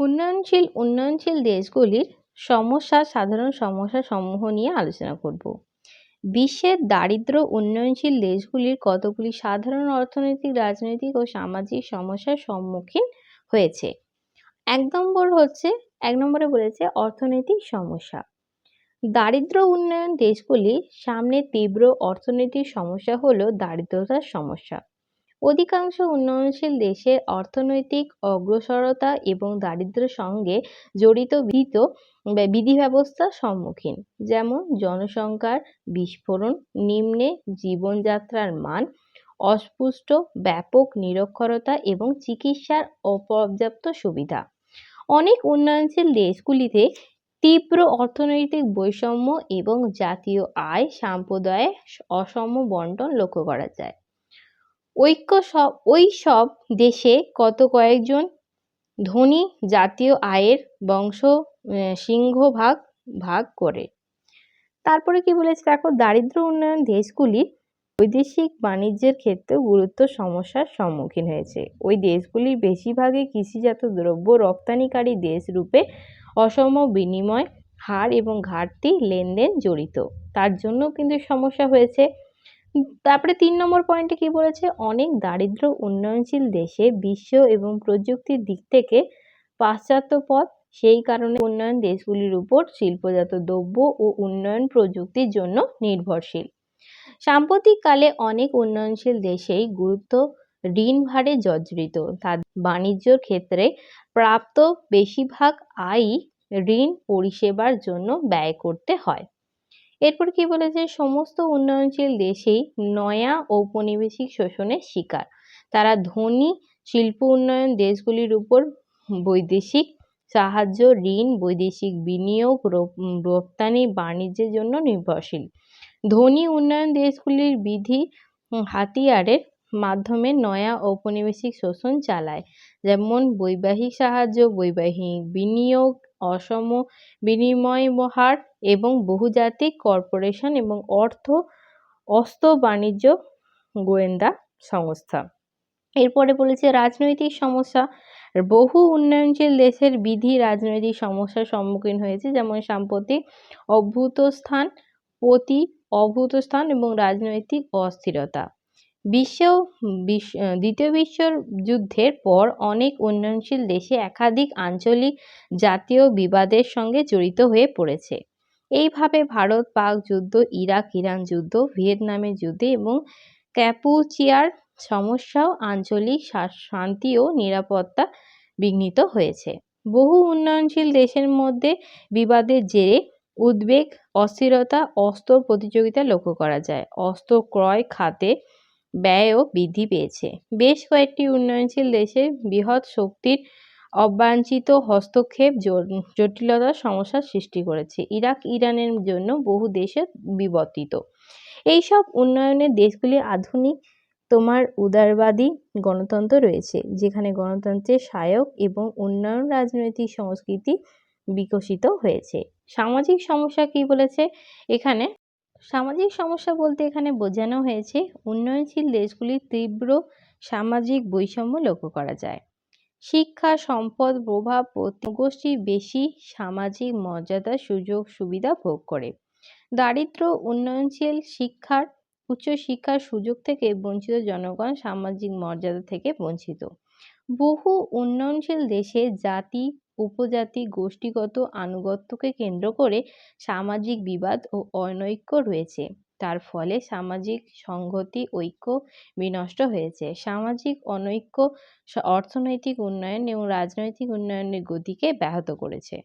উন্নয়নশীল উন্নয়নশীল দেশগুলির সমস্যা, সাধারণ সমস্যা সমূহ নিয়ে আলোচনা করব। বিশ্বের দারিদ্র উন্নয়নশীল দেশগুলির কতগুলি সাধারণ অর্থনৈতিক, রাজনৈতিক ও সামাজিক সমস্যার সম্মুখীন হয়েছে? এক নম্বর হচ্ছে, এক নম্বরে বলেছে অর্থনৈতিক সমস্যা। দারিদ্র উন্নয়ন দেশগুলির সামনে তীব্র অর্থনৈতিক সমস্যা হলো দারিদ্রতার সমস্যা। অধিকাংশ উন্নয়নশীল দেশের অর্থনৈতিক অগ্রসরতা এবং দারিদ্র্যের সঙ্গে জড়িত বিহিত বিধি ব্যবস্থার সম্মুখীন। যেমন জনসংখ্যার বিস্ফোরণ, নিম্নে জীবনযাত্রার মান, অস্পুষ্ট, ব্যাপক নিরক্ষরতা এবং চিকিৎসার অপর্যাপ্ত সুবিধা। অনেক উন্নয়নশীল দেশগুলিতে তীব্র অর্থনৈতিক বৈষম্য এবং জাতীয় আয় সাম্প্রদায়িক অসম বন্টন লক্ষ্য করা যায়। ঐক্য সব, ওই সব দেশে কত কয়েকজন ধনী জাতীয় আয়ের বংশ সিংহভাগ ভাগ করে। তারপরে কি বলেছে দেখো, দারিদ্র উন্নয়ন দেশগুলি বৈদেশিক বাণিজ্যের ক্ষেত্রে গুরুত্ব সমস্যার সম্মুখীন হয়েছে। ওই দেশগুলির বেশিরভাগই কৃষিজাত দ্রব্য রপ্তানিকারী দেশ রূপে অসম বিনিময়, হার এবং ঘাটতি লেনদেন জড়িত। তার জন্য কিন্তু সমস্যা হয়েছে। তারপরে তিন নম্বর পয়েন্টে কি বলেছে? অনেক দারিদ্র উন্নয়নশীল দেশে বিশ্ব এবং প্রযুক্তির দিক থেকে পাশ্চাত্য পথ, সেই কারণে উন্নয়ন দেশগুলির উপর শিল্পজাত দ্রব্য ও উন্নয়ন প্রযুক্তির জন্য নির্ভরশীল। সাম্প্রতিককালে অনেক উন্নয়নশীল দেশেই গুরুত্ব ঋণ ভারে জর্জরিত। তার বাণিজ্যর ক্ষেত্রে প্রাপ্ত বেশিরভাগ আয়ই ঋণ পরিষেবার জন্য ব্যয় করতে হয়। এরপর কি বলেছে? সমস্ত উন্নয়নশীল দেশেই নয়া ঔপনিবেশিক শোষণের শিকার। তারা ধনী, শিল্প উন্নয়ন দেশগুলির উপর বৈদেশিক সাহায্য, ঋণ, বৈদেশিক বিনিয়োগ রপ্তানি, বাণিজ্যের জন্য নির্ভরশীল। ধনী উন্নয়ন দেশগুলির বিধি হাতিয়ারের মাধ্যমে নয়া ঔপনিবেশিক শোষণ চালায়। যেমন বৈবাহিক সাহায্য, বৈবাহিক বিনিয়োগ অসম বিনিময় হার এবং বহুজাতিক কর্পোরেশন এবং অর্থ অস্ত্র বাণিজ্য গোয়েন্দা সংস্থা। এরপরে বলেছে, রাজনৈতিক সমস্যা। বহু উন্নয়নশীল দেশের বিধি রাজনৈতিক সমস্যার সম্মুখীন হয়েছে, যেমন সাম্প্রতিক অভ্যুত্থান প্রতি অভূতস্থান এবং রাজনৈতিক অস্থিরতা। দ্বিতীয় বিশ্ব যুদ্ধের পর অনেক উন্নয়নশীল দেশে একাধিক আঞ্চলিক জাতীয় বিবাদের সঙ্গে জড়িত হয়ে পড়েছে। এইভাবে ভারত, পাক যুদ্ধ, ইরাক, ইরান যুদ্ধ, ভিয়েতনামের যুদ্ধে এবং ক্যাপুচিয়ার সমস্যাও আঞ্চলিক শান্তি ও নিরাপত্তা বিঘ্নিত হয়েছে। বহু উন্নয়নশীল দেশের মধ্যে বিবাদের জেরে উদ্বেগ, অস্থিরতা, অস্ত্র প্রতিযোগিতা লক্ষ্য করা যায়। অস্ত্র ক্রয়, খাতে ব্যয়ও বৃদ্ধি পেয়েছে। বেশ কয়েকটি উন্নয়নশীল দেশে বৃহৎ শক্তির অবাঞ্ছিত হস্তক্ষেপ জটিলতার সমস্যার সৃষ্টি করেছে। ইরাক, ইরানের জন্য বহু দেশে বিবর্তিত। এইসব উন্নয়নের দেশগুলি আধুনিক তোমার উদারবাদী গণতন্ত্র রয়েছে, যেখানে গণতন্ত্রের সহায়ক এবং উন্নয়ন রাজনৈতিক সংস্কৃতি বিকশিত হয়েছে। সামাজিক সমস্যা কি বলেছে? এখানে সামাজিক সমস্যা বলতে এখানে বোঝানো হয়েছে, উন্নয়নশীল দেশগুলির তীব্র সামাজিক বৈষম্য লক্ষ্য করা যায়। শিক্ষা, সম্পদ, প্রভাব গোষ্ঠী বেশি সামাজিক মর্যাদা, সুযোগ, সুবিধা ভোগ করে। দারিদ্র উন্নয়নশীল শিক্ষার উচ্চশিক্ষার সুযোগ থেকে বঞ্চিত জনগণ সামাজিক মর্যাদা থেকে বঞ্চিত। বহু উন্নয়নশীল দেশে জাতি উপজাতি গোষ্ঠীগত আনুগত্যকে কেন্দ্র করে সামাজিক বিবাদ ও অনৈক্য রয়েছে। তার ফলে সামাজিক সংহতি, ঐক্য বিনষ্ট হয়েছে। সামাজিক অনৈক্য অর্থনৈতিক উন্নয়ন এবং রাজনৈতিক উন্নয়নের গতিকে ব্যাহত করেছে।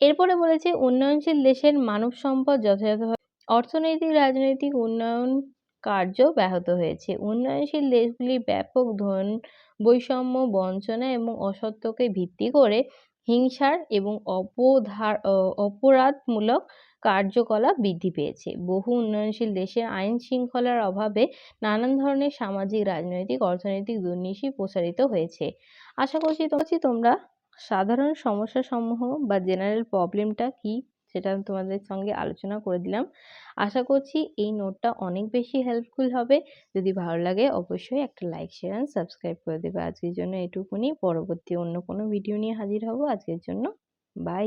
এরপরে বলেছে, উন্নয়নশীল দেশের মানব সম্পদ যথাযথভাবে অর্থনৈতিক, রাজনৈতিক উন্নয়ন কার্য ব্যাহত হয়েছে। উন্নয়নশীল দেশগুলি ব্যাপক ধন, বৈষম্য বঞ্চনা এবং অসত্যকে ভিত্তি করে হিংসার এবং অপধার অপরাধমূলক কার্যকলাপ বৃদ্ধি পেয়েছে। বহু উন্নয়নশীল দেশে আইন শৃঙ্খলার অভাবে নানান ধরনের সামাজিক, রাজনৈতিক, অর্থনৈতিক দুর্নীতি প্রসারিত হয়েছে। আশা করছি তোমরা সাধারণ সমস্যাসমূহ বা জেনারেল প্রবলেমটা কি সেটা আমি তোমাদের সঙ্গে আলোচনা করে দিলাম। আশা করছি এই নোটটা অনেক বেশি হেল্পফুল হবে। যদি ভালো লাগে অবশ্যই একটা লাইক শেয়ার অ্যান্ড সাবস্ক্রাইব করে দেবে। আজকের জন্য এটুকুনি। পরবর্তী অন্য কোনো ভিডিও নিয়ে হাজির হব। আজকের জন্য বাই